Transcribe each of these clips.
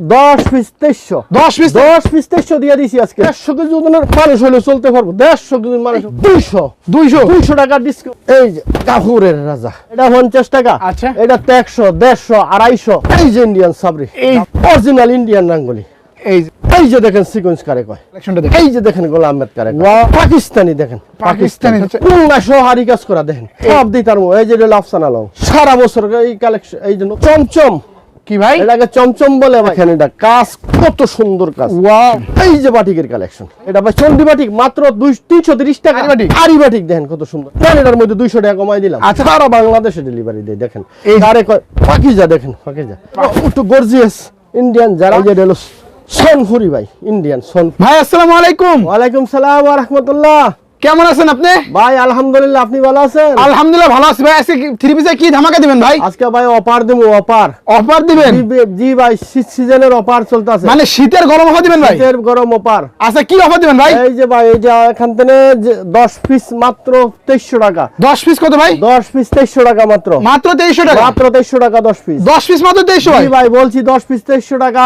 দশ পিস তেইশশো। দশ পিস দশ পিস তেইশশো দিয়ে দিছি আজকে। দেড়শো কেজি ওজনের মানুষ হলে চলতে পারব। দেড়শো কেজি মানুষ দুইশো। দুইশো? দুইশো টাকা ডিসকাউন্ট এই যে কাপুরের রাজা। এটা পঞ্চাশ টাকা। আচ্ছা। এটা তো একশো দেড়শো আড়াইশো। এই যে ইন্ডিয়ান সাবরি। এই এই- অরিজিনাল ইন্ডিয়ান রাঙ্গুলি এই এই যে দেখেন সিকোয়েন্স কারে কয়। এই যে দেখেন গোলাম আহমেদ কারে পাকিস্তানি দেখেন। পাকিস্তানি। হারি কাজ করা দেখেন। সব এই যে আলম সারা বছর এই কালেকশন এই জন্য চমচম। কি ভাই? এটাকে চমচম বলে ভাই এখানে এটা কাজ কত সুন্দর কাজ। ওয়াও। এই যে বাটিকের কালেকশন এটা ভাই চন্ডি বাটিক মাত্র দুই তিনশো তিরিশ টাকা। আরি বাটিক? আরি বাটিক দেখেন কত সুন্দর। এটার মধ্যে দুইশো টাকা কমাই দিলাম। আচ্ছা। সারা বাংলাদেশে ডেলিভারি দেয় দেখেন। এই আরে পাকিজা দেখেন পাকিজা। একটু গর্জিয়াস ইন্ডিয়ান যারা যে হলো সোনপুরি ভাই ইন্ডিয়ান সোন ভাই আসসালামু আলাইকুম। ওয়ালাইকুম সালাম ওয়া রাহমাতুল্লাহ। কেমন আছেন আপনি? ভাই আলহামদুলিল্লাহ আপনি ভালো আছেন? আলহামদুলিল্লাহ ভালো আছি ভাই। আজকে থ্রি পিসে কি ধামাকা দিবেন ভাই? আজকে ভাই অপার দেবো অপার অফার দিবেন? জি ভাই শীত সিজনের অপার চলতেছে। মানে শীতের গরম অফার দিবেন ভাই? শীতের গরম অপার আচ্ছা কি অফার দিবেন ভাই? এই যে ভাই এই যে এখান থেকে যে দশ পিস মাত্র তেইশশো টাকা। দশ পিস কত ভাই? দশ পিস তেইশশো টাকা মাত্র। মাত্র তেইশশো টাকা? মাত্র তেইশশো টাকা দশ পিস। দশ পিস মাত্র তেইশশো ভাই? জি ভাই বলছি দশ পিস তেইশশো টাকা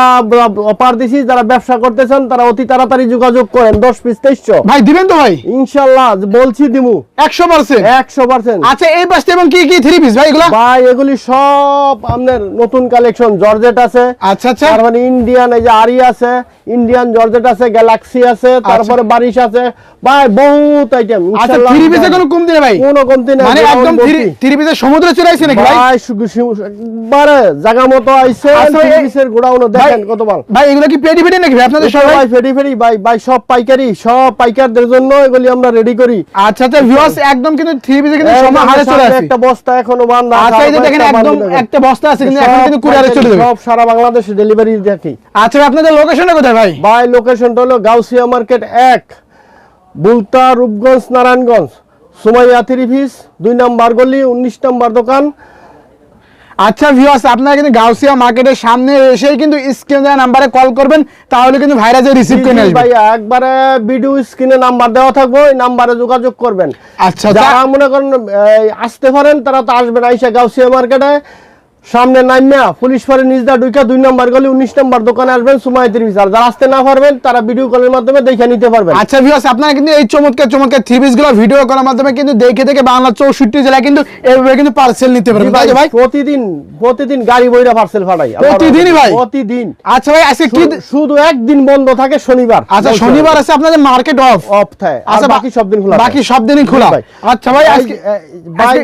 অপার দিছি। যারা ব্যবসা করতেছেন তারা অতি তাড়াতাড়ি যোগাযোগ করেন দশ পিস তেইশশো। ভাই দিবেন তো ভাই? ইনশাল্লাহ বলছি দিমু। একশো পার্সেন্ট? একশো পার্সেন্ট। আচ্ছা এই পাশে এবং কি কি থ্রি পিস ভাই এগুলা? ভাই এগুলি সব নতুন কালেকশন জর্জেট আছে। আচ্ছা আচ্ছা। তারপরে ইন্ডিয়ান এই যে আরি আছে ইন্ডিয়ান জর্জেট আছে গ্যালাক্সি আছে তারপরে বারিশ আছে। ভাই বহুত আইটেম আচ্ছা থ্রি পিসে কোনো কমতি নেই ভাই? কোনো কমতি নেই মানে একদম। থ্রি পিসে সমুদ্রে চলে আসছে নাকি ভাই? ভাই একবারে জায়গা মতো আইছে আচ্ছা, এই- পিসের গোডাউন দেখেন কত মাল। ভাই এগুলো কি পেটি পেটি নাকি ভাই আপনাদের সবাই সবাই? ফেরি ফেরি ভাই ভাই সব পাইকারি সব পাইকারদের জন্য এগুলি আমরা রেডি করি। আচ্ছা আচ্ছা ভিউয়ার্স একদম কিন্তু থ্রি পিসে কিন্তু সময় হারে চলে একটা বস্তা এখনও বান্দা আচ্ছা এই যে দেখেন একদম একটা বস্তা আছে কিন্তু এখন কিন্তু কুরিয়ারে চলে যাবে। সব সারা বাংলাদেশে ডেলিভারি দেখি আচ্ছা আপনাদের লোকেশনটা কোথায় ভাই? ভাই লোকেশনটা হলো গাউসিয়া মার্কেট এক বুলতা রূপগঞ্জ নারায়ণগঞ্জ। সুমাইয়া থ্রিফিস দুই নাম্বার গলি উনিশ নাম্বার দোকান। আচ্ছা ভিউয়ার্স আপনারা কিন্তু গাউসিয়া মার্কেটের সামনে এসে কিন্তু স্ক্রিনের দেওয়া নাম্বারে কল করবেন তাহলে কিন্তু ভাইরা যে রিসিভ করে নেবেন আসবে। ভাইয়া একবারে ভিডিও স্ক্রিনে নাম্বার দেওয়া থাকবে ওই নাম্বারে যোগাযোগ করবেন। আচ্ছা যারা মনে করেন আসতে পারেন তারা তো আসবেন আইসা গাউসিয়া মার্কেটে সামনে নাইমিয়া পুলিশ ফাঁড়ি নিজদা দুইটা দুই নাম্বার গলি উনিশ নাম্বার দোকানে আসবেন সুমাই ত্রিশ আর যারা আসতে না পারবেন তারা ভিডিও কলের মাধ্যমে দেখে নিতে পারবেন। আচ্ছা ভিউয়ার্স আপনারা কিন্তু এই চমৎকার চমৎকার থ্রি পিসগুলো ভিডিও করার মাধ্যমে কিন্তু দেখে দেখে বাংলা চৌষট্টি জেলায় কিন্তু এইভাবে কিন্তু পার্সেল নিতে পারবেন। ভাই, ভাই? প্রতিদিন প্রতিদিন গাড়ি বইরা পার্সেল ফাটাই। প্রতিদিনই ভাই? প্রতিদিন। আচ্ছা ভাই আজকে কি শুধু- একদিন বন্ধ থাকে শনিবার। আচ্ছা শনিবার আছে আপনাদের মার্কেট অফ অফ থাকে। আচ্ছা বাকি সব দিন খোলা বাকি সব দিনই খোলা। ভাই। আচ্ছা ভাই, আজকে ভাই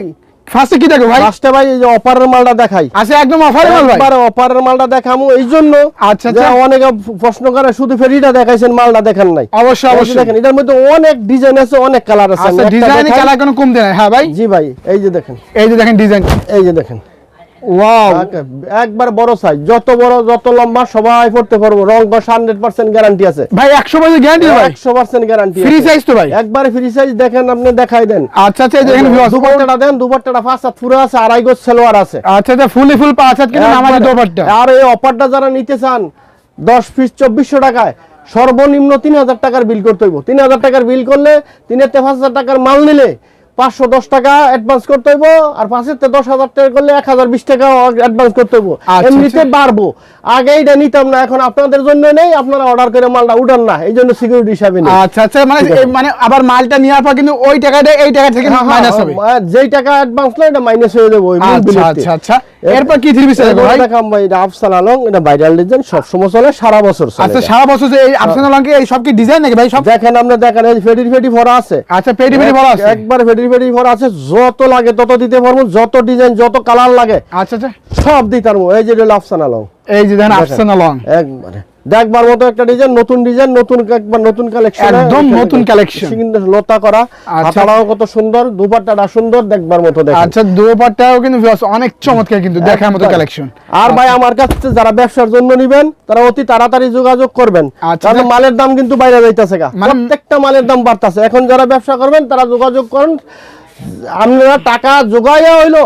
ফার্স্টে কি দেখো ভাই? ফার্স্টে ভাই এই যে অপারের মালটা দেখাই। আচ্ছা একদম অফারে মাল ভাই? একবারে অপারের মালটা দেখামু এই জন্য আচ্ছা, যে আচ্ছা। অনেকে প্রশ্ন করে শুধু ফেরিটা দেখাইছেন মালটা দেখেন নাই। অবশ্যই অবশ্যই। দেখেন এটার মধ্যে অনেক ডিজাইন আছে অনেক কালার আছে। আচ্ছা ডিজাইন কালার কোনো কমতে নাই। হ্যাঁ ভাই? জি ভাই এই যে দেখেন। এই যে দেখেন ডিজাইন এই যে দেখেন। ওয়াও একবার বড় সাইজ যত বড় যত লম্বা সবাই পড়তে পারব। রং কস হান্ড্রেড পার্সেন্ট গ্যারান্টি আছে। ভাই 100 বছর গ্যারান্টি ভাই। একশো পার্সেন্ট গ্যারান্টি ফ্রি সাইজ তো ভাই। একবারে ফ্রি সাইজ দেখেন আপনি দেখাই দেন। আচ্ছা আচ্ছা viewers, দুপাট্টাটা দেন দুপাট্টাটা পাঁচ হাত পুরো আছে আড়াই গোজ সেলোয়ার আছে। আচ্ছা আচ্ছা ফুলি ফুল পাঁচ হাত নামাজ একবারে- দোপাট্টা। আর এই অফারটা যারা নিতে চান দশ পিস চব্বিশশো টাকায় সর্বনিম্ন তিন হাজার টাকার বিল করতে হইব। তিন হাজার টাকার বিল করলে তিনের তে পাঁচ হাজার টাকার মাল নিলে পাঁচশো দশ টাকা অ্যাডভান্স করতে হইব আর পাঁচের দশ হাজার টাকা করলে এক হাজার বিশ টাকা অ্যাডভান্স করতে হইব। আচ্ছা, এমনিতে আচ্ছা। বাড়বো। আগে এটা নিতাম না এখন আপনাদের জন্য নেই আপনারা অর্ডার করে মালটা উঠান না এই জন্য সিকিউরিটি হিসাবে আচ্ছা আচ্ছা মানে মানে আবার মালটা নেওয়ার পর কিন্তু ওই টাকাটা এই টাকা থেকে হ্যাঁ, মাইনাস হ্যাঁ, হবে। হ্যাঁ, যেই টাকা অ্যাডভান্স না এটা মাইনাস হয়ে যাবে ওই আচ্ছা আচ্ছা আচ্ছা। এরপর কি থ্রি পিস ভাই? ভাই এটা আফসান আলম এটা ভাইরাল ডিজাইন সবসময় চলে সারা বছর চলে আচ্ছা সারা বছর যে এই আফসানা লঙ্কে এই সব কি ডিজাইন নাকি ভাই সব? দেখেন আপনি দেখেন এই ফেডি ফেডি ভরা আছে। আচ্ছা পেটি পেটি ভরা আছে। একবার ফেডি ফেডি ভরা আছে যত লাগে তত দিতে পারব যত ডিজাইন যত কালার লাগে আচ্ছা আচ্ছা। সব দিতে পারব। এই যে হলো আফসান এই যে দেখেন দেখেন। আফসানা লং একবারে। দেখবার মতো একটা ডিজাইন নতুন ডিজাইন নতুন একবার নতুন কালেকশন একদম নতুন। কিন্তু লতা করা আচ্ছা। হাতাটাও কত সুন্দর দুপাট্টাটা সুন্দর দেখবার মতো দেখেন আচ্ছা দুপাট্টাও কিন্তু অনেক চমৎকার কিন্তু দেখার মতো কালেকশন আর ভাই আমার কাছে যারা ব্যবসার জন্য নিবেন তারা অতি তাড়াতাড়ি যোগাযোগ করবেন। আচ্ছা, কারণ মালের দাম কিন্তু বাইরে যাইতেছে গা। মানে- প্রত্যেকটা মালের দাম বাড়তেছে। এখন যারা ব্যবসা করবেন তারা যোগাযোগ করেন। আপনারা টাকা যোগাইয়া হইল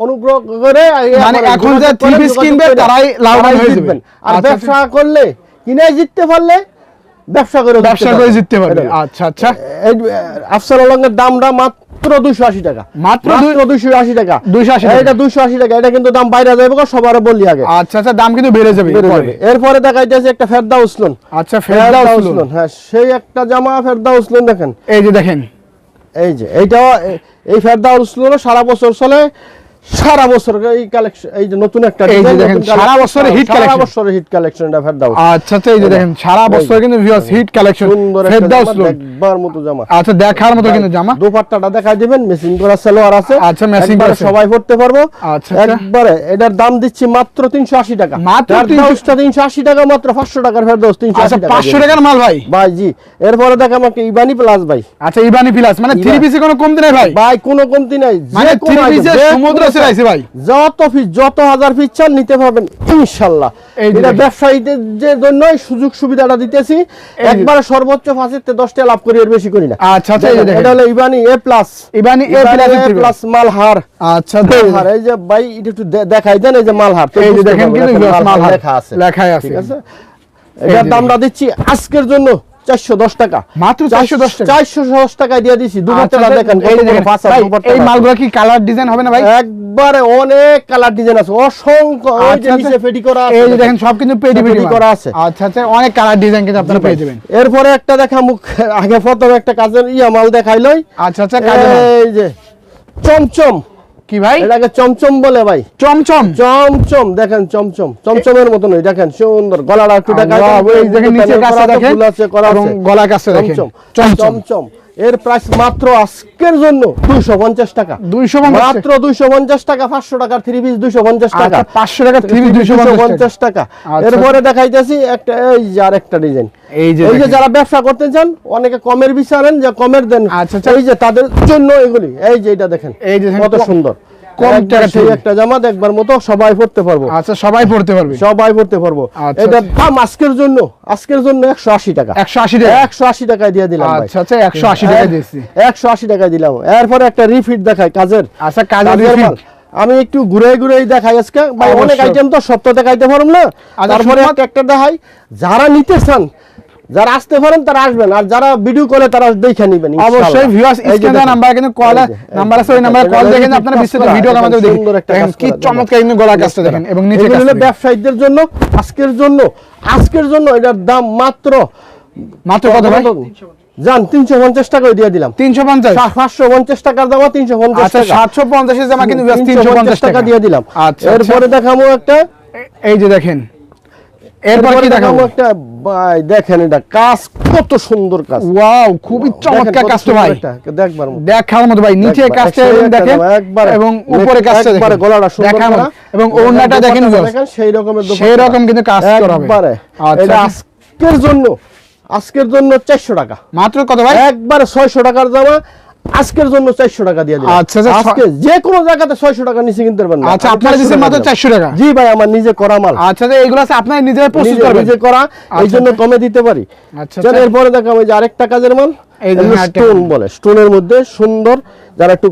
অনুগ্রহ করে মানে এখন যে কিনবে তারাই লাভবান হয়ে জিতবেন। যাবে। আর আচ্ছা, ব্যবসা করলে কিনে জিততে পারলে ব্যবসা করে ব্যবসা করে জিততে পারবে। আচ্ছা আচ্ছা। এই আফসার দামটা মাত্র আশি টাকা। মাত্র আশি টাকা। 280 টাকা। এটা আশি টাকা। এটা কিন্তু দাম বাইরে যাবে সবার বললি আগে। আচ্ছা আচ্ছা দাম কিন্তু বেড়ে যাবে। এরপরে। দেখাইতেছে একটা ফেরদা উসলন। আচ্ছা ফেরদা উসলুন। হ্যাঁ সেই একটা জামা ফেরদা উসলন দেখেন। এই যে দেখেন। এই যে এইটাও এ- এই ফেরদা উসলন সারা বছর চলে। সারা বছর এই কালেকশন এই যে নতুন একটা এই যে দেখেন, নতুন সারা collection, বছরের hit সারা collection। হিট কালেকশন এটা আচ্ছা আচ্ছা এই যে দেখেন সারা বছর কিন্তু ভিউয়ার্স হিট কালেকশন ফেরদাউস জামা, মতো জামা। আচ্ছা দেখার মতো কিন্তু জামা। দুপাট্টাটা দেখাই দিবেন মেশিন করা সালোয়ার আছে। আচ্ছা, matching করা সবাই পড়তে পারব। আচ্ছা, আচ্ছা। একবারে এটার দাম দিচ্ছি মাত্র 380 টাকা। মাত্র 300 380 টাকা মাত্র 500 টাকার ফেরদাউস 380 আচ্ছা টাকা। টাকার মাল ভাই? ভাই জি। এরপরে দেখাম একটা ইবানি প্লাস ভাই। আচ্ছা ইবানি প্লাস মানে পিসে কোনো কমতি নেই ভাই? ভাই কোনো কমতি নাই। মানে পিসে সমুদ্র ভাই। যত পিস যত হাজার পিস চান নিতে পারবেন এটা ব্যবসায়ীদের জন্য সুযোগ সুবিধাটা দিতেছি একবারে সর্বোচ্চ ফাঁসিতে লাভ করি এর বেশি করি না। আচ্ছা আচ্ছা এটা হলো ইবানি এ প্লাস। ইবানি এ প্লাস প্লাস মালহার। আচ্ছা এই যে- মালহার এই যে ভাই এটা একটু দেখাই দেন এই যে মালহার। এই যে দেখেন কিন্তু মালহার লেখা আছে। লেখাই আছে। ঠিক আছে? এটার দামটা দিচ্ছি আজকের জন্য। চারশো দশ টাকা মাত্র 410 টাকা? চারশো দশ টাকায় দিয়ে দিচ্ছি আচ্ছা, দেখেন এই। মালগুলো কি কালার ডিজাইন হবে না ভাই একবারে অনেক কালার ডিজাইন আছে অসংখ্য আচ্ছা, নিচে আচ্ছা। করা এই যে দেখেন সব কিন্তু করা আছে। আচ্ছা আচ্ছা অনেক কালার ডিজাইন কিন্তু আপনারা পেয়ে যাবেন এরপরে একটা দেখা মুখ আগে প্রথমে একটা কাজের ইয়া মাল দেখাইলই আচ্ছা আচ্ছা। এই যে চমচম কি ভাই? এটাকে চমচম বলে ভাই। চমচম? চমচম দেখেন চমচম। চমচমের মতন নয় দেখেন সুন্দর। গলাটা একটু। দেখেন নিচে আছে, দেখেন গলা কাছে দেখেন। চমচম। চমচম। এর প্রাইস মাত্র আজকের জন্য দুইশো পঞ্চাশ টাকা। দুইশো মাত্র দুইশো পঞ্চাশ টাকা পাঁচশো টাকার থ্রি পিস দুইশো পঞ্চাশ টাকা। পাঁচশো 500 টাকা থ্রি পিস দুইশো পঞ্চাশ টাকা। আচ্ছা। এরপরে দেখাইতেছি একটা এই যে আর একটা ডিজাইন এই যে এই যে যারা ব্যবসা করতে চান অনেকে কমের বিচারেন যে কমের দেন। আচ্ছা, আচ্ছা। এই যে তাদের জন্য এগুলি। এই যে এটা দেখেন এই যে কত সুন্দর। কম টাকা থেকে। একটা জামা দেখবার মতো সবাই পড়তে পারব। আচ্ছা সবাই পড়তে পারবে। সবাই পড়তে পারব। আচ্ছা। দাম আজকের জন্য আজকের জন্য একশো আশি টাকা। 180 টাকা। একশো আশি টাকায় দিয়ে দিলাম আচ্ছা আচ্ছা 180 টাকা দিয়েছি। একশো আশি টাকায় দিলাম। এরপরে একটা রিফিট দেখাই কাজের। আচ্ছা কাজের আমি একটু ঘুরে ঘুরে দেখাই আজকে। ভাই অনেক আইটেম তো সব তো দেখাইতে পারুম না। আচ্ছা, তারপরে একটা দেখাই। যারা নিতে চান যারা আসতে পারেন তারা আসবেন। আর যারা ভিডিও করে তারা দেখে নিবেন অবশ্যই ভিউয়ার্স স্ক্রিনে নাম্বার কিন্তু কল নাম্বার আছে ওই নাম্বারে কল দেখেন আপনারা বিস্তারিত ভিডিও আমাদের দেখেন সুন্দর একটা কাজ কি চমৎকার কিন্তু গলার কাজটা দেখেন এবং নিচে কাজটা হলো ব্যবসায়ীদের জন্য আজকের জন্য আজকের জন্য এটার দাম মাত্র মাত্র কত ভাই? জান তিনশো পঞ্চাশ টাকায় দিয়ে দিলাম। 350 পাঁচশো পঞ্চাশ টাকার দাম তিনশো পঞ্চাশ আচ্ছা টাকা। 750 এর জামা কিন্তু viewers 350 350 টাকা। দিয়ে দিলাম। আচ্ছা এরপরে দেখাবো একটা এই যে দেখেন এরপর কি দেখাবো দেখাবো? একটা ভাই দেখেন এটা কাজ কত সুন্দর কাজ। ওয়াও খুবই চমৎকার কাজ তো ভাই। দেখবার দেখার মতো ভাই নিচে একবার, কাজটা এবং দেখেন জামা, এবং উপরে কাজটা দেখেন। গলাটা সুন্দর দেখার এবং ওড়নাটা দেখেন দোপাট্টাটা দেখেন সেই রকমের সেই রকম কিন্তু কাজ করা হবে। একবারে। আচ্ছা। আজকের জন্য আজকের জন্য চারশো টাকা। মাত্র কত ভাই? একবারে ছয়শো টাকার জামা আজকের জন্য চারশো টাকা দিয়ে দিলাম। আচ্ছা, আচ্ছা, আজকে যে কোনো জায়গাতে ছয়শো টাকা নিচে কিনতে পারবেন আচ্ছা আপনারা 400 মাত্র দিলাম। 400 টাকা। জি ভাই আমার নিজে করা মাল। আচ্ছা এইগুলো আছে আপনারা নিজেরাই প্রস্তুত নিজে- করবেন। নিজে করা এই আচ্ছা, জন্য কমে দিতে পারি। আচ্ছা। এরপরে এই যে আরেকটা কাজের মাল স্টোন বলে। স্টোনের মধ্যে সুন্দর যারা একটু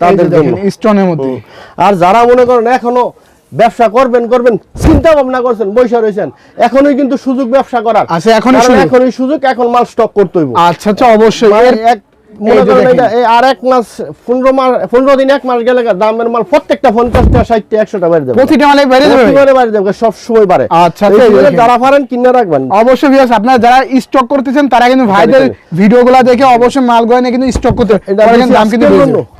তাদের জন্য। স্টোনের মধ্যে। আর যারা মনে করেন এখনও ব্যবসা করবেন করবেন চিন্তা ভাবনা করছেন বৈশা রয়েছেন এখনই কিন্তু সুযোগ ব্যবসা করার। আচ্ছা, সুযোগ। এখনই সুযোগ এখন মাল স্টক করতে হইব। আচ্ছা আচ্ছা অবশ্যই। মানে এক মনে করেন এটা আর এক মাস পনেরো মাস পনেরো দিন এক মাস গেলে দামের মাল প্রত্যেকটা পঞ্চাশটা ষাটটা একশোটা বেড়ে যাবে। প্রতিটা মালে বেড়ে যাবে? প্রতিবারে বাড়ে যাবে সব সময় বাড়ে। আচ্ছা, আচ্ছা। যারা পারেন কিনে রাখবেন। অবশ্যই ভিউয়ার্স আপনারা যারা স্টক করতেছেন তারা কিন্তু ভাইদের ভিডিওগুলো দেখে অবশ্যই মাল গয়না কিন্তু স্টক করতে দাম কিন্তু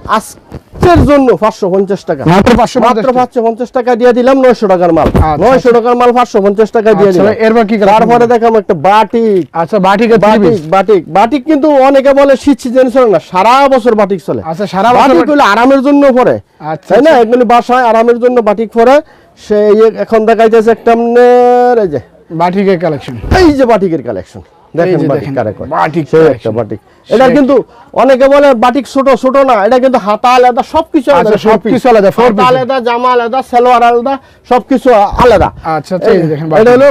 আজকের জন্য পাঁচশো পঞ্চাশ টাকা। মাত্র 550 মাত্র পাঁচশো পঞ্চাশ টাকা দিয়ে দিলাম নয়শো টাকার মাল। আচ্ছা, নয়শো টাকার মাল পাঁচশো পঞ্চাশ টাকা দিয়ে আচ্ছা, দিলাম। এরপর কি তারপরে দেখাম একটা বাটিক। আচ্ছা বাটিকের থ্রি বাটিক বাটিক। বাটিক কিন্তু অনেকে বলে শীত সিজন চলে না সারা বছর বাটিক চলে। আচ্ছা, সারা বাটিক বাটিক- হলো আরামের জন্য পরে। আচ্ছা, তাই না? আচ্ছা। এগুলি বাসায় আরামের জন্য বাটিক পরে। সে এখন দেখাইতেছে একটা এই যে বাটিকের কালেকশন এই যে বাটিকের কালেকশন দেখেন যে বাটিক কারে কয়। বাটিক সেই একটা বাটিক। এটা কিন্তু অনেকে বলে বাটিক ছোট ছোট না এটা কিন্তু হাতা আলাদা সবকিছু আলাদা আচ্ছা, সবকিছু আলাদা, হাতা আলাদা জামা আলাদা সালোয়ার আলাদা সবকিছু আলাদা। আচ্ছা, আচ্ছা, দেখেন এটা হলো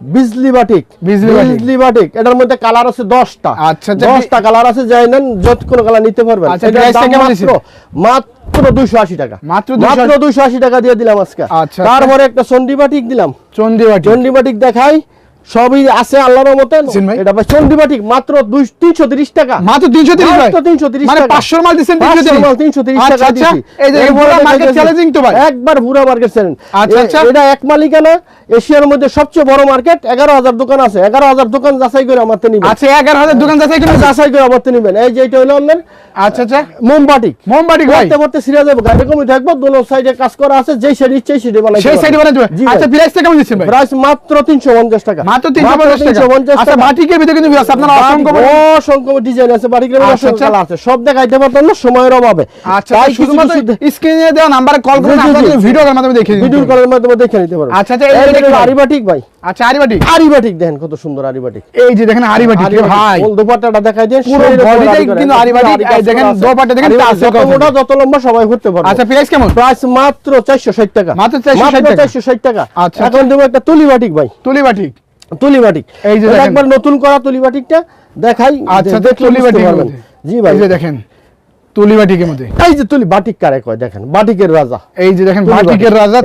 বিজলি বাটিক। বিজলি বাটিক। এটার মধ্যে কালার আছে দশটা। আচ্ছা, আচ্ছা, দশটা কালার আছে যাই নেন যত কোনো কালার নিতে পারবেন। আচ্ছা, মাত্র দুইশো আশি টাকা। মাত্র মাত্র দুইশো আশি টাকা দিয়ে দিলাম আজকে। আচ্ছা, তারপরে একটা চন্ডি বাটিক দিলাম। চন্ডি চন্ডি বাটিক দেখাই। সবই আছে আল্লাহর মতে। জি ভাই। এটা ভাই চন্ডি বাটিক মাত্র দুই- 330 টাকা। মাত্র 330 ভাই। মাত্র 330 মানে 500 মাল দিবেন 330 মাল 330 আচ্ছা, টাকা আচ্ছা। দিছি। এই যে পুরো মার্কেট চ্যালেঞ্জিং তো ভাই। একবার পুরো মার্কেট চ্যালেঞ্জ আচ্ছা, আচ্ছা। এটা এক মালিকানা এশিয়ার মধ্যে সবচেয়ে বড় মার্কেট 11000 দোকান আছে। 11000 দোকান যাচাই করে আমারতে নিবেন। আচ্ছা 11000 দোকান যাচাই করে যাচাই করে আমারতে নিবেন। এই যে এটা হলো আপনার আচ্ছা আচ্ছা। মোমবাটিক মোমবাটি ভাই। পড়তে পড়তে সিরিয়াল যাব গাড়ি কমে থাকব দোনো সাইডে কাজ করা আছে যেই সাইড ইচ্ছে সেই সাইডে বানাই সেই সাইডে বানাই। আচ্ছা প্রাইসটা কেমন দিচ্ছেন ভাই? প্রাইস মাত্র 350 টাকা। মাত্র 350 টাকা। 350 আচ্ছা টাকা। বাটিকের ভিতরে কিন্তু ভিউয়ার্স আপনারা অসংখ্য বাটিক অসংখ্য ডিজাইন আছে বাড়ি গ্রামে আচ্ছা, অসংখ্য আচ্ছা। কালার আছে। সব দেখাইতে পারতাম না সময়ের অভাবে। আচ্ছা তাই তাই শুধুমাত্র স্ক্রিনে দেওয়া নাম্বারে কল করে জি, জি, আপনারা জি। ভিডিও কলের মাধ্যমে দেখিয়ে দিন ভিডিও কলের মাধ্যমে দেখে নিতে পারবেন। আচ্ছা, আচ্ছা, এই এই দেখুন দেখুন। আরিবাটিক ভাই। আচ্ছা আরিবাটি আরিবাটিক দেখেন কত সুন্দর আরিবাটিক। এই যে দেখেন আরিবাটি ভাই। ফুল দোপাট্টাটা দেখাই দেন পুরো শরীরের উপর bodyটাই আরি করা, কিন্তু আরিবাটিক, এই দেখেন দোপাট্টা দেখেন আরিবাটিক টাচের যত কথা। মোটা যত লম্বা সবাই ঘুরতে পারবে। আচ্ছা প্রাইস কেমন? প্রাইস মাত্র 460 টাকা। মাত্র 460 টাকা। 460 টাকা। আচ্ছা, এখন দেবো একটা তুলি বাটিক ভাই। তুলি বাটি তুলি বাটিক এই যে একবার নতুন করা তুলি বাটিকটা দেখাই আচ্ছা যে দেখলে তুলি বুঝতে বাটি পারবেন। জি ভাই। এই যে দেখেন তুলি বাটিকের মধ্যে। এই যে তুলি বাটিক কারে কয় দেখেন? বাটিকের রাজা। এই যে দেখেন বাটিকের রাজা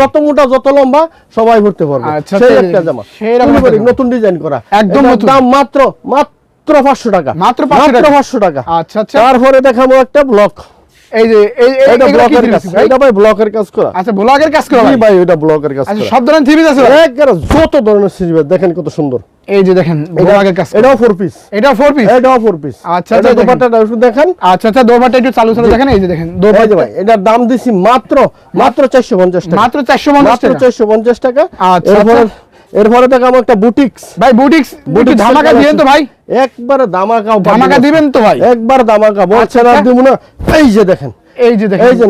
যত মোটা যত লম্বা সবাই ভরতে পারবে। আচ্ছা, সেই একটা জামা। নতুন ডিজাইন করা। একদম নতুন। দাম মাত্র মাত্র 500 টাকা। মাত্র 500 টাকা। 500 টাকা। আচ্ছা আচ্ছা। তারপরে দেখাবো একটা ব্লক। এই যে এই এই- এটা ব্লকের কাজ এটা ভাই ব্লকের কাজ করা। আচ্ছা ব্লগের কাজ করা ভাই। ভাই এটা ব্লকের কাজ আচ্ছা সব ধরনের থ্রি আছে ভাই? যত ধরনের সিরিজ দেখেন কত সুন্দর। এই যে দেখেন ব্লগের কাজ এটাও ফোর পিস এটা ফোর পিস এটাও ফোর পিস আচ্ছা, আচ্ছা, দোপাট্টাটা একটু দেখেন। আচ্ছা আচ্ছা দোপাট্টা একটু চালু চালু দেখেন এই যে দেখেন দোপাট্টা। ভাই এটার দাম দিছি মাত্র মাত্র 450 টাকা। মাত্র 450 মাত্র টাকা। 450 টাকা। আচ্ছা, এরপরে তো আমার একটা বুটিক্স। ভাই বুটিক্স? বুটি ধামাকা দিবেন তো ভাই। একবারে ধামাকা ধামাকা দিবেন তো ভাই। একবার ধামাকা। বলছেন আর আচ্ছা। দিব না। এই যে দেখেন। এই যে দেখেন। এই যে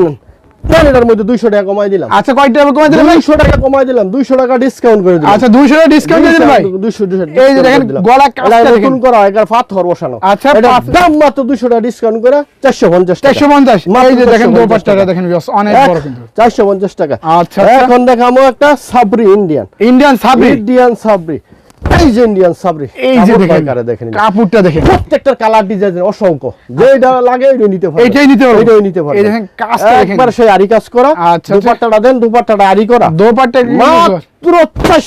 এটার মধ্যে 200 টাকা কমাই দিলাম। আচ্ছা কয় টাকা কমে দিলেন 200 টাকা কমাই দিলাম 200 টাকা ডিসকাউন্ট করে দিলাম। আচ্ছা 200 টাকা ডিসকাউন্ট দিয়ে দিন ভাই? 200 200 এই যে দেখেন গলা কাজটা এটা করা এগার পাথর বসানো। আচ্ছা, দাম মাত্র 200 টাকা ডিসকাউন্ট করে 450 450 এই যে দেখেন 450 দেখেন বিয়স অনেক বড় কিন্তু। 450 টাকা। আচ্ছা, আচ্ছা। এখন দেখামো একটা সাবরি ইন্ডিয়ান ইন্ডিয়ান সাবরি ইন্ডিয়ান সাবরি এই যে ইন্ডিয়ান সাবরি এই যে দেখেন দেখেন কাপড়টা দেখেন। প্রত্যেকটার কালার ডিজাইন অসংখ্য। যেটা লাগে ওইটাই নিতে পারবে এইটাই নিতে পারবে। এইটাই নিতে পারবে এই দেখেন কাজটা দেখেন। একবার সেই আরি কাজ করা আচ্ছা, আচ্ছা। দেন দুপাট্টাটা আরি করা। দোপাট্টা মাত্র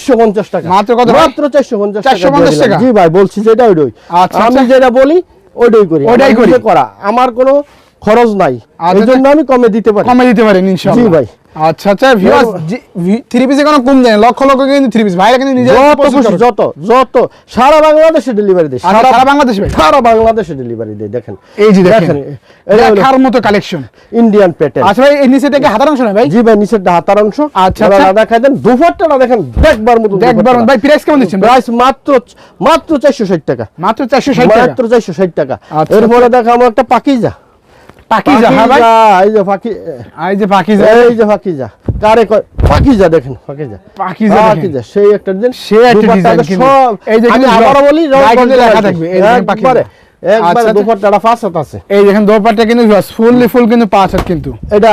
450 টাকা। মাত্র কত মাত্র 450 টাকা 450 টাকা? জি ভাই বলছি যেটা ওইটাই। আচ্ছা, আমি। যেটা বলি ওইটাই করি। ওইটাই করি। করা। আমার কোনো খরচ নাই। আচ্ছা, এই জন্য আমি কমে দিতে পারি। কমে দিতে পারেন ইনশাআল্লাহ জি ভাই। আচ্ছা আচ্ছা ভিউয়ার্স থ্রি পিসে কোনো কম দেয় না। লক্ষ লক্ষ কিন্তু থ্রি পিস ভাইরা কিন্তু নিজে যত খুশি যত যত। সারা বাংলাদেশে ডেলিভারি দেয়। আচ্ছা, সারা বাংলাদেশ ভাই? সারা বাংলাদেশে ডেলিভারি দেয় দেখেন। এই যে দেখেন। দেখার মতো কালেকশন ইন্ডিয়ান প্যাটার্ন আচ্ছা ভাই এই নিচে থেকে হাতার অংশ না ভাই? জি ভাই নিচের হাতার অংশ। আচ্ছা, আচ্ছা। দেখাই দেন দুপাট্টাটা দেখেন দেখবার মতো দেখবার ভাই, price কেমন দিচ্ছেন? প্রাইস মাত্র মাত্র 460 টাকা। মাত্র চারশো ষাট টাকা? মাত্র 460 টাকা। এরপরে এরপরে আমার একটা পাকিজা। পাকিজা হ্যাঁ ভাই? এই যে পাকি এই যে পাকিজা। এই যে পাকিজা কারে কয়? পাকিজা দেখেন পাকিজা পাকিজা পাকিজা সেই একটা দিন সেই একটা দুপাট্টাটা কিন্তু। সব এই যে আমি কিন্তু বলি রং লাইট করতে দিয়ে লেখা থাকবে, এই দেখেন পাকিজা। একবারে আচ্ছা, একবারে। দুপাট্টাটা ফাঁস হাত আছে। এই দেখেন দোপাট্টা কিন্তু ফুললি ফুল কিন্তু পাঁচ হাত কিন্তু। এটা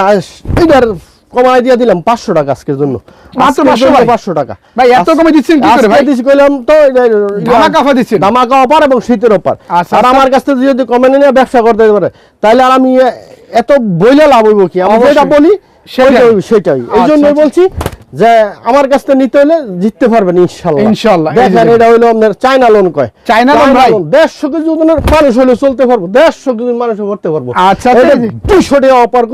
এটার কমাই দিয়ে দিলাম পাঁচশো টাকা আজকের জন্য মাত্র আজকের 500 জন্য ভাই? 500 টাকা ভাই, এত কমে দিচ্ছেন কি করে ভাই? দিছি কইলাম তো ধামাকা দিচ্ছেন? ধামাকা অফার এবং শীতের অফার আচ্ছা, আর আচ্ছা। আমার কাছ থেকে যদি কমে নিয়ে ব্যবসা করতে পারে তাহলে আর আমি এত বইলে লাভ হইব কি আমি যেটা বলি সেটাই। সেটাই সেটাই এই আচ্ছা, জন্যই আচ্ছা। বলছি যে আমার কাছ থেকে নিতে হলে জিততে পারবেন ইনশাল্লাহ ইনশাআল্লাহ, এই যে দেখেন দেখেন। এটা হইল আপনার চায়না লোন কয় চায়না লোন ভাই? দেড়শো কেজি ওজনের মানুষ হলে চলতে পারব কেজি মানুষ ভরতে পারব আচ্ছা, আচ্ছা,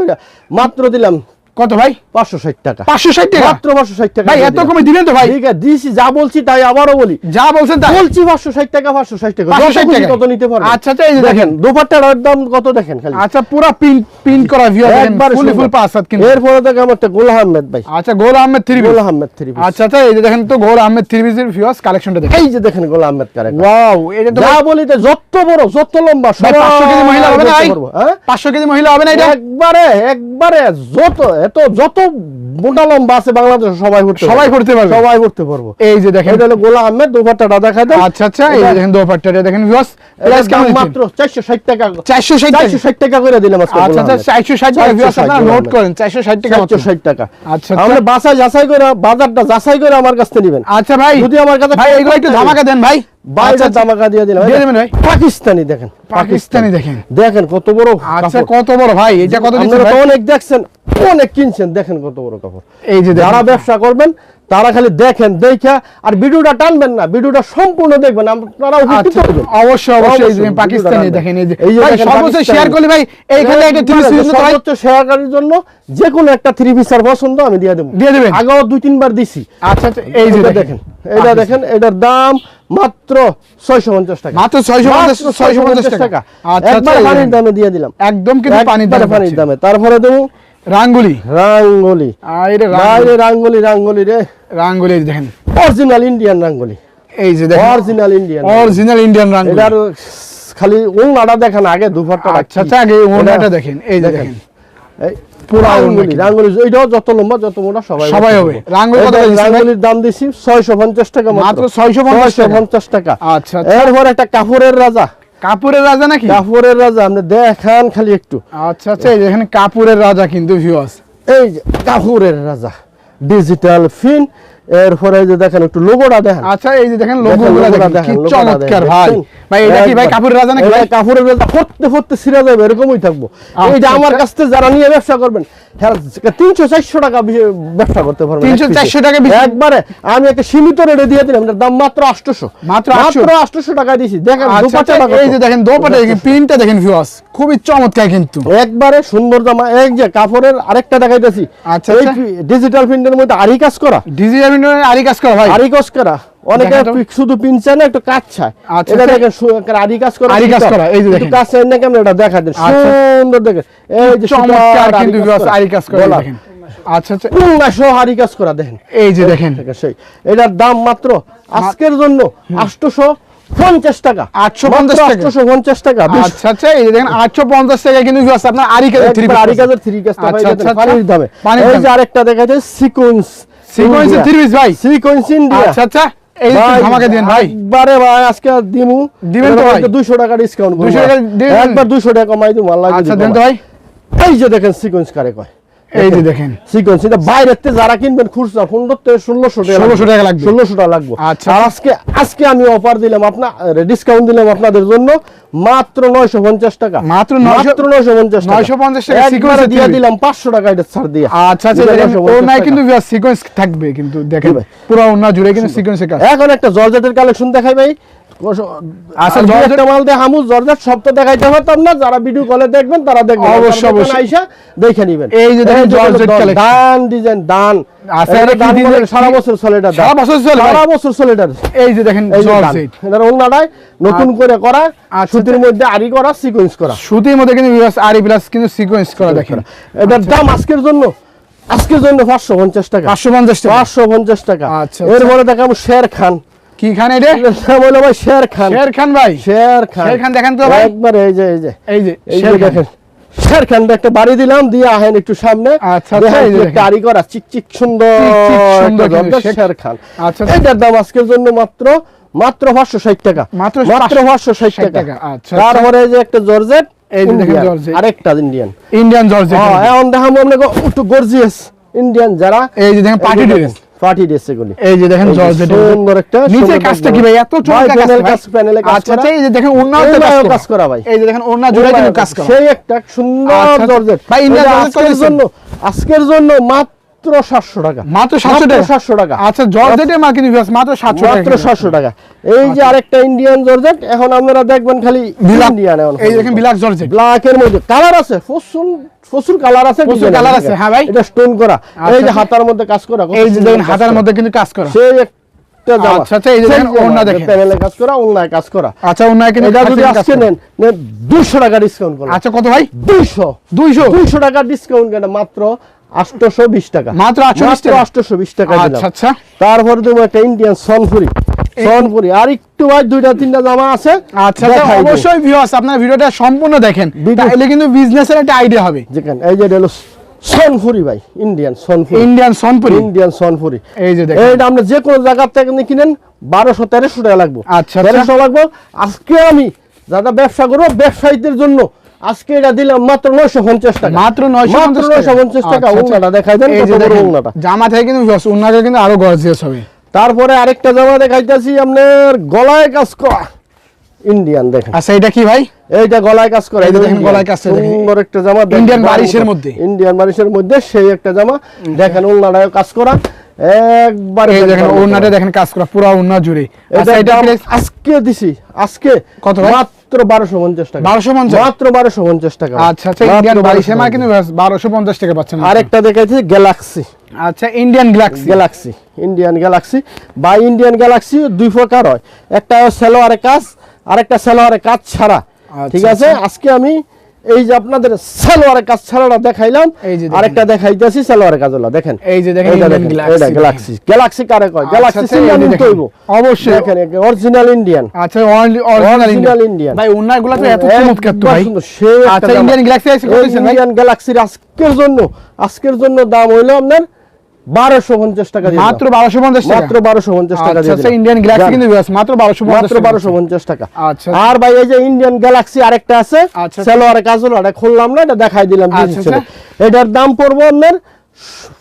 টাকা মাত্র দিলাম কত ভাই? পাঁচশো ষাট টাকা। পাঁচশো ষাট টাকা? মাত্র পাঁচশো ষাট টাকা ভাই এত কমে দিবেন তো ভাই? ঠিক আছে দিছি যা বলছি তাই আবারও বলি। যা বলছেন তাই? বলছি পাঁচশো ষাট টাকা পাঁচশো ষাট টাকা। 560 টাকা। তত নিতে পারবেন আচ্ছা, আচ্ছা, এই দেখেন। দুপাট্টার দাম কত দেখেন খালি। আচ্ছা পুরো পিন পিন করা ভিউ একবারে ফুল ফুল সুন্দর। কিন্তু এরপরে দেখে আমার গোল আহমেদ ভাই। আচ্ছা গোল আহমেদ থ্রি গোল আহমেদ থ্রি আচ্ছা আচ্ছা এই যে দেখেন তো গোল আহমেদ থ্রি পিসের ভিউয়ার্স কালেকশনটা দেখেন। এই যে দেখেন গোল আহমেদ কারে ওয়াও এটা তো যা বলি তো যত বড় যত লম্বা ভাই 500 কেজি মহিলা হবে না বলতে ভাই হ্যাঁ? 500 কেজি মহিলা হবে না এটা? একবারে একবারে যত এত যত মোটা লম্বা আছে বাংলাদেশে সবাই করতে সবাই করতে পারবে। সবাই করতে পারব। এই যে দেখেন। এটা হলো গোলা আহমেদ দুপাট্টাটা দেখাই দেন। আচ্ছা আচ্ছা এই দেখেন দোপাট্টাটা দেখেন ভিউয়ার্স প্রাইস কেমন মাত্র 460 টাকা। 460 460 টাকা। করে দিলাম আজকে আচ্ছা আচ্ছা 460 টাকা ভিউয়ার্স আপনারা নোট করেন 460 টাকা মাত্র। 460 টাকা। আচ্ছা, আমরা আচ্ছা। বাসায় যাচাই করে বাজারটা যাচাই করে আমার কাছ থেকে নেবেন। আচ্ছা ভাই। যদি আমার কাছে ভাই এগুলো একটু ধামাকা দেন ভাই। বাইরে আচ্ছা, আচ্ছা। দিয়ে দিলাম দেবেন ভাই। পাকিস্তানি দেখেন পাকিস্তানি দেখেন। দেখেন কত বড় আচ্ছা কত বড় ভাই এটা কত দিচ্ছেন অনেক দেখছেন অনেক কিনছেন দেখেন কত বড় কাপড়। এই যে যারা ব্যবসা করবেন তারা খালি দেখেন দেখা আর ভিডিওটা টানবেন না ভিডিওটা সম্পূর্ণ দেখবেন। আপনারা উপকৃত আচ্ছা, হবেন অবশ্যই অবশ্যই পাকিস্তানি দেখেন এই যে এই ভাই দেখেন সর্বোচ্চ শেয়ার করলে ভাই এইখানে একটা থ্রি পিস সর্বোচ্চ শেয়ারকারীর জন্য যে কোনো একটা থ্রি পিসার পছন্দ আমি দিয়ে দেবো। দিয়ে দেবেন? আগেও দুই তিনবার দিছি। আচ্ছা আচ্ছা এই যে দেখেন। এটা দেখেন এটার দাম মাত্র ছয়শো পঞ্চাশ টাকা। মাত্র 650 650 টাকা। আচ্ছা, একবার আচ্ছা, পানির দামে দিয়ে দিলাম। একদম কিন্তু পানির দামে পানির দামে। তারপরে দেবো রাঙ্গুলি। রাঙ্গলি। আর রাঙ্গুলি। রাঙ্গলি রাঙ্গলি রে। রাঙ্গুলি দেখেন। অরিজিনাল ইন্ডিয়ান রাঙ্গলি। এই যে দেখেন। অরিজিনাল ইন্ডিয়ান অরিজিনাল ইন্ডিয়ান রাঙ্গুলি। এটার খালি উংলাটা দেখেন আগে দুপারটা আচ্ছা আচ্ছা আগে ওনাটা দেখেন। এই দেখেন। পুরো রাঙ্গুলি রাঙ্গুলি এটাও যত লম্বা যত মোটা সবাই সবাই হবে। রাঙ্গুলি কত রাঙ্গুলির দাম দিছি ছয়শো পঞ্চাশ টাকা মাত্র। 650 টাকা। পঞ্চাশ টাকা। আচ্ছা, আচ্ছা। এরপর একটা কাপড়ের রাজা। কাপুরের রাজা নাকি? কাপুরের রাজা আপনি দেখান খালি একটু। আচ্ছা আচ্ছা এখানে কাপুরের রাজা কিন্তু ভিউয়ার্স এই যে কাপুরের রাজা ডিজিটাল ফিন এরপরে যে দেখেন একটু লোগোটা দেখেন। আচ্ছা এই যে দেখেন লোগো দেখেন, দেখেন কি চমৎকার ভাই। ভাই এটা কি ভাই কাপুরের রাজা নাকি ভাই কাপড়ের রাজা ফটতে ফটতে ছিঁড়া যাবে এরকমই থাকব। আচ্ছা, এইটা আমার আচ্ছা। কাছ থেকে যারা নিয়ে ব্যবসা করবেন তিনশো চারশো টাকা ব্যবসা করতে পারবেন 300, এক 400 টাকা বেশি? একবারে আমি একটা সীমিত রেটে দিয়ে দিলাম এটার দাম মাত্র আটশোশো। মাত্র 800? মাত্র আটশোশো টাকা দিয়েছি। দেখেন আচ্ছা আচ্ছা, এই যে দেখেন দোপাটা দেখেন প্রিন্টটা দেখেন ভিউয়ার্স খুবই চমৎকার কিন্তু। একবারে সুন্দর জামা এক যে কাপড়ের আরেকটা দেখাইতেছি। আচ্ছা, এই আচ্ছা। ডিজিটাল প্রিন্টের মধ্যে আরি কাজ করা। ডিজিটাল আরি কাজ করা ভাই। আরি কাজ করা। অনেকে দেখেন তো। পি- শুধু পিন চায় না একটু কাজ চায় আচ্ছা, এটা আচ্ছা। দেখেন আরি কাজ করা আরি কাজ করা, এই যে দেখেন। কাজ চায় না কেমন এটা দেখা দেন। আচ্ছা। সুন্দর দেখেন। এই যে চমৎকার কিন্তু আরি কাজ করা। আরি কাজ করা এই গলা। দেখেন। আচ্ছা আচ্ছা। উন্না সহ আরি কাজ করা দেখেন। এই যে দেখেন। দেখেন সেই। এটার দাম মাত্র আজকের জন্য আটশোশো পঞ্চাশ টাকা। 850 টাকা। আটশোশো পঞ্চাশ টাকা আচ্ছা আচ্ছা। এই দেখেন আটশো পঞ্চাশ টাকায় কিন্তু ভিউয়ার্স আপনার আরি থ্রি একবার থ্রি কাজটা পাই যাবেন পানির দামে। এই যে আরেকটা দেখা যায় সিকোয়েন্স সিকোয়েন্সের থ্রি পিস ভাই সিকোয়েন্স ইন্ডিয়া আচ্ছা আচ্ছা এই যে একটু ভাই। একবারে ভাই আজকে দিমু। দিবেন তো ভাই? দুশো টাকা ডিসকাউন্ট 200 টাকা একবার দুশো টাকা কমাই দিব আল্লাহ আচ্ছা দেন তো ভাই। এই যে দেখেন সিকোয়েন্স কারে কয়। এই যে দেখেন। সিকোয়েন্স এটা বাইরের যারা কিনবেন খুচরা থেকে টাকা 1600 টাকা লাগবে। টাকা লাগবে। আচ্ছা। আজকে আজকে আমি অফার দিলাম আপনার ডিসকাউন্ট দিলাম আপনাদের জন্য। মাত্র নয়শো পঞ্চাশ টাকা। মাত্র 900 মাত্র নয়শো পঞ্চাশ 950 টাকা একবারে দিয়ে দিলাম পাঁচশো টাকা এটা ছাড় দিয়ে। আচ্ছা আচ্ছা 950 টাকা। কিন্তু সিকোয়েন্স থাকবে কিন্তু দেখেন? পুরো ওনা জুড়ে কিন্তু সিকোয়েন্সের কাজ। এখন একটা জর্জেটের কালেকশন দেখাই ভাই। আচ্ছা, আচ্ছা জর্জেট- জর্জেট মাল দিয়ে হামু জর্জেট সব তো দেখাইতে পারতাম না যারা ভিডিও কলে দেখবেন তারা দেখবেন। অবশ্যই, অবশ্যই। আইসা দেখে নিবেন। এই যে দেখেন জর্জেট collection। দান ডিজাইন দান। আচ্ছা, এটা এটা কি দান ডিজাইন? বলে সারা বছর চলে এটা সারা বছর চলে? সারা বছর চলে এটা। এই যে দেখেন এই যে দান। জর্জেট। এটার ওন্নাটায় নতুন করে করা আচ্ছা, সুতির মধ্যে আরি করা সিকোয়েন্স করা। সুতির মধ্যে কিন্তু আরি প্লাস কিন্তু সিকোয়েন্স করা দেখেন। এটার দাম আজকের জন্য আজকের জন্য পাঁচশো পঞ্চাশ টাকা। পাঁচশো পঞ্চাশ টাকা। পাঁচশো পঞ্চাশ টাকা। আচ্ছা, আচ্ছা। এরপরে দেখাবো শের খান কি খান এটা? হলো ভাই? শের খান। শের খান ভাই। শের খান। শের খান দেখেন তো ভাই। একবার এই যে এই যে। এই যে শের। দেখেন। শের খান একটা বাড়ি দিলাম দিয়ে আহেন একটু সামনে। আচ্ছা, দেখেন এই যে কি দেখেন। একটা আড়ি করা চিক চিক সুন্দর শের- খান। আচ্ছা, এটার দাম আজকের জন্য মাত্র মাত্র পাঁচশো ষাট টাকা। মাত্র মাত্র পাঁচশো ষাট টাকা। টাকা, আচ্ছা, তারপরে যে একটা জর্জেট আরেকটা ইন্ডিয়ান ইন্ডিয়ান জর্জেট হ্যাঁ এখন দেখাবো আপনাকে একটু গর্জিয়াস ইন্ডিয়ান যারা এই যে দেখেন পার্টি ড্রেস। পার্টি ড্রেস এগুলি। এই যে দেখেন সুন্দর একটা নিচে কাজটা কাজ কি ভাই? এত চমৎকার কাজ কাজ প্যানেলে কাজ আচ্ছা আচ্ছা এই যে দেখেন ওনাও কাজ করা। ভাই। এই যে দেখেন ওনা জুড়ে কিন্তু কাজ করা। সেই একটা সুন্দর আচ্ছা, আচ্ছা। জর্জেট ভাই, ইন্ডিয়ান জন্য আজকের জন্য মাত্র সাতশো টাকা। মাত্র 700 টাকা? সাতশো টাকা। আচ্ছা মাল কিন্তু viewers মাত্র 700 টাকা মাত্র সাতশো টাকা। এই যে আরেকটা ইন্ডিয়ান জর্জেট এখন আপনারা দেখবেন খালি ইন্ডিয়ান এখন এই দেখেন বিলাক জর্জেট। ব্ল্যাকের মধ্যে। কালার আছে প্রচুর প্রচুর কালার আছে প্রচুর colour আছে, হ্যাঁ ভাই। এটা স্টোন করা। এই যে আচ্ছা। হাতার মধ্যে কাজ করা এই যে দেখেন হাতার মধ্যে কিন্তু কাজ করা। সেই আচ্ছা, আচ্ছা, আচ্ছা আচ্ছা কত ভাই? দুইশো। 200 দুইশো টাকা ডিসকাউন্ট কেন? মাত্র আটশোশো বিশ টাকা। মাত্র 820 টাকা? বিশ টাকা আচ্ছা আচ্ছা। তারপরে দেবো একটা ইন্ডিয়ান সনপুরি সনপুরি আর একটু ভাই দুইটা তিনটা জামা আছে। আচ্ছা আচ্ছা। অবশ্যই ভিউয়ার্স আপনার ভিডিওটা সম্পূর্ণ দেখেন। তাহলে কিন্তু বিজনেসের একটা আইডিয়া হবে। এই যে হলো সনপুরি ভাই ইন্ডিয়ান সনপুরি ইন্ডিয়ান সনপুরি ইন্ডিয়ান সনপুরি এই যে দেখেন। এইটা আপনি যে কোনো জায়গা থেকে কিনেন বারোশো তেরোশো টাকা লাগবে। আচ্ছা, আচ্ছা। তেরোশো লাগবে। আজকে আমি যারা ব্যবসা করব ব্যবসায়ীদের জন্য আজকে এটা দিলাম মাত্র নয়শো পঞ্চাশ টাকা। মাত্র 950 নয়শো পঞ্চাশ টাকা। উন্নাটা দেখাই দেন কত বড় দেখেন জামা থেকে কিন্তু viewers, কিন্তু আরও গর্জিয়াস হবে। তারপরে আরেকটা জামা দেখাইতেছি আপনার গলায় কাজ করা। ইন্ডিয়ান দেখেন। আচ্ছা এটা কি ভাই? এইটা গলায় কাজ করা। এটা দেখেন গলায় দেখেন। সুন্দর একটা জামা। Indian বারিশের মধ্যে। ইন্ডিয়ান বারিশের মধ্যে সেই একটা জামা। দেখেন উন্নাটায় কাজ করা। একবার দেখেন ওনাটা দেখেন কাজ করা পুরো ওনা জুড়ে। এটা আচ্ছা আজকে দিছি আজকে। কত মাত্র বারোশো পঞ্চাশ টাকা। 1250? মাত্র বারোশো পঞ্চাশ টাকা। আচ্ছা আচ্ছা ইন্ডিয়ান 1250 টাকা পাচ্ছেন আরেকটা দেখাইছি গ্যালাক্সি আচ্ছা Indian galaxy galaxy Indian galaxy বা ইন্ডিয়ান গ্যালাক্সি দুই প্রকার হয়। একটা সেলোয়ারের কাজ আরেকটা সেলোয়ারের কাজ ছাড়া। ঠিক আছে? আজকে আমি এই যে আপনাদের সালোয়ার কাজ ছাড়াটা দেখাইলাম। আরেকটা দেখাইতেছি সেলোয়ারের কাজগুলো দেখেন। এই যে দেখেন। গ্যালাক্সি গ্যালাক্সি কারে কয়? আচ্ছা, গ্যালাক্সি আচ্ছা, সিঙ্গেল নিতে হইব। অবশ্যই। দেখেন অরিজিনাল ইন্ডিয়ান আচ্ছা অরিজিনাল ইন্ডিয়ান ভাই তো এত চমৎকার তো ভাই। আচ্ছা ইন্ডিয়ান গ্যালাক্সি আছে কইছেন ভাই। ইন্ডিয়ান গ্যালাক্সির আজকের জন্য আজকের জন্য দাম হইল আপনার বারোশো পঞ্চাশ টাকা মাত্র বারোশো পঞ্চাশ মাত্র বারোশো পঞ্চাশ টাকা আচ্ছা আচ্ছা দিলাম। ইন্ডিয়ান গ্যালাক্সি কিন্তু মাত্র বারোশো মাত্র বারোশো পঞ্চাশ টাকা। আচ্ছা। আর ভাই এই যে ইন্ডিয়ান গ্যালাক্সি আরেকটা আছে। সেলোয়ারে কাজ এটা খুললাম না এটা দেখাই দিলাম জিনিস হিসেবে। এটার দাম পড়ব আপনার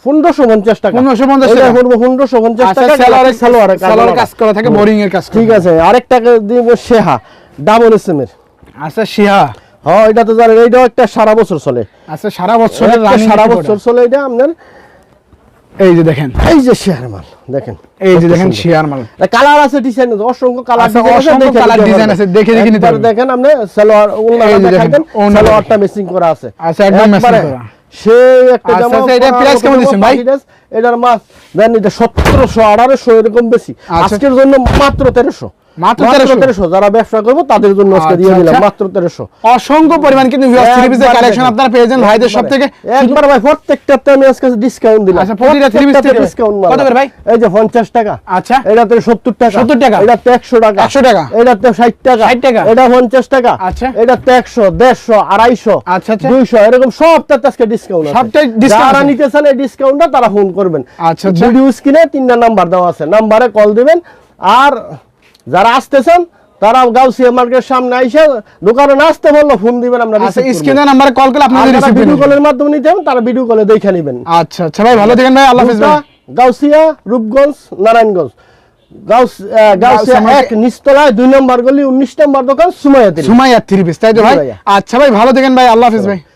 পনেরোশো পঞ্চাশ টাকা। 1550 এটা টাকা। পড়ব পনেরোশো পঞ্চাশ টাকা সেলোয়ারে সেলোয়ারে সেলোয়ারে কাজ করা থাকে বোরিং এর কাজ ঠিক আছে আরেকটা দিব সেহা ডাবল এস এম এর। আচ্ছা শিহা। হ্যাঁ এটা তো জানেন এইটাও একটা সারা বছর চলে। আচ্ছা সারা বছর সারা বছর চলে এটা আপনার এই যে দেখেন। এই যে শেয়ার মাল দেখেন। এই যে দেখেন শেয়ার মাল। কালার আছে ডিজাইন অসংখ্য কালার আছে অসংখ্য কালার ডিজাইন আছে, দেখে দেখে নিতে দেখেন আপনি সালোয়ার দেখাই দেখেন, সালোয়ারটা মেসিং করা আছে। আচ্ছা, একদম মেসিং করা। সেই একটা আচ্ছা, জামা আচ্ছা, এটা প্রাইস কেমন দিচ্ছেন ভাই? এটার মাছ দেন এটা সতেরোশো আঠারোশো এরকম বেশি আচ্ছা। আজকের জন্য মাত্র তেরোশো মাত্র 1300 যারা ব্যবসা করব তাদের জন্য আজকে দিয়ে দিলাম। মাত্র তেরোশো অসংখ্য পরিমাণ কিন্তু ভিউয়ার্স থ্রি পিসের একবার কালেকশন আপনারা পেয়েছেন ভাইদের সব থেকে একবার ভাই প্রত্যেকটাতে আমি আজকে ডিসকাউন্ট দিলাম প্রতিটা three piece থেকে? ডিসকাউন্ট করে ভাই? এই যে 50 টাকা আচ্ছা এটাতে 70 টাকা 70 টাকা? এটাতে 100 টাকা 100 টাকা? এটাতে 60 টাকা 60 টাকা? এটা 50 টাকা আচ্ছা। এটাতে 100 150 250 আচ্ছা, আচ্ছা। 200 এরকম সবটাতে আজকে ডিসকাউন্ট আছে সবটাই যারা নিতে চান এই ডিসকাউন্টটা তারা ফোন করবেন। আচ্ছা। ভিডিও স্ক্রিনে তিনটা নাম্বার দেওয়া আছে। নাম্বারে কল দিবেন। আর যারা আসতেছেন তারা গাউসিয়া মার্কেটের সামনে আইসে দোকানে আসতে বলল ফোন দিবেন আমরা আচ্ছা নাম্বারে কল করলে আপনাদের ভিডিও কলের মাধ্যমে নিতে হবে তারা ভিডিও কলে দেখে নেবেন। আচ্ছা আচ্ছা ভাই ভালো থাকেন ভাই আল্লাহ হাফেজ ভাই। গাউসিয়া রূপগঞ্জ নারায়ণগঞ্জ। নম্বর গলি উনিশ নম্বর দোকান সুমাইয়া থ্রি পিস তাই তো ভাই। আচ্ছা ভাই ভালো থাকেন ভাই আল্লাহ হাফেজ ভাই।